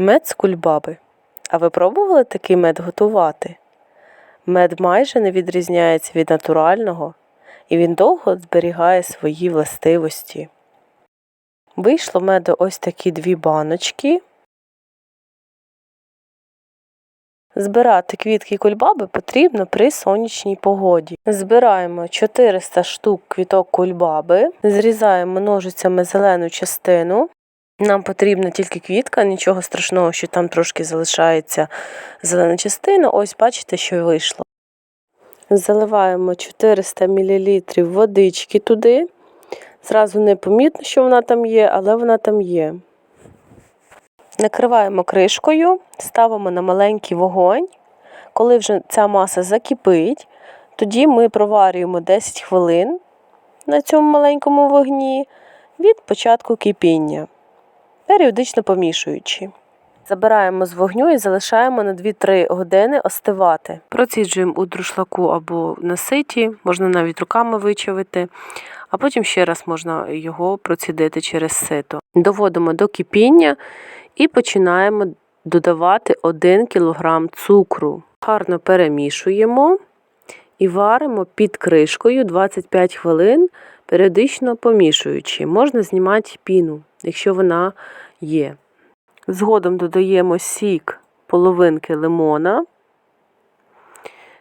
Мед з кульбаби. А ви пробували такий мед готувати? Мед майже не відрізняється від натурального, і він довго зберігає свої властивості. Вийшло меду ось такі дві баночки. Збирати квітки кульбаби потрібно при сонячній погоді. Збираємо 400 штук квіток кульбаби, зрізаємо ножицями зелену частину. Нам потрібна тільки квітка, нічого страшного, що там трошки залишається зелена частина. Ось бачите, що вийшло. Заливаємо 400 мл водички туди. Зразу не помітно, що вона там є, але вона там є. Накриваємо кришкою, ставимо на маленький вогонь. Коли вже ця маса закипить, тоді ми проварюємо 10 хвилин на цьому маленькому вогні від початку кипіння, періодично помішуючи. Забираємо з вогню і залишаємо на 2-3 години остивати. Проціджуємо у друшлаку або на ситі, можна навіть руками вичавити, а потім ще раз можна його процідити через сито. Доводимо до кипіння і починаємо додавати 1 кг цукру. Гарно перемішуємо і варимо під кришкою 25 хвилин, періодично помішуючи. Можна знімати піну, якщо вона є. Згодом додаємо сік половинки лимона.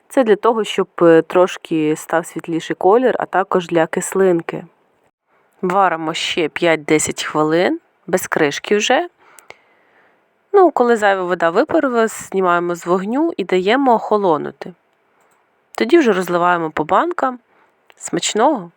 Це для того, щоб трошки став світліший колір, а також для кислинки. Варимо ще 5-10 хвилин, без кришки вже. Ну, коли зайва вода випарилась, знімаємо з вогню і даємо охолонути. Тоді вже розливаємо по банкам. Смачного!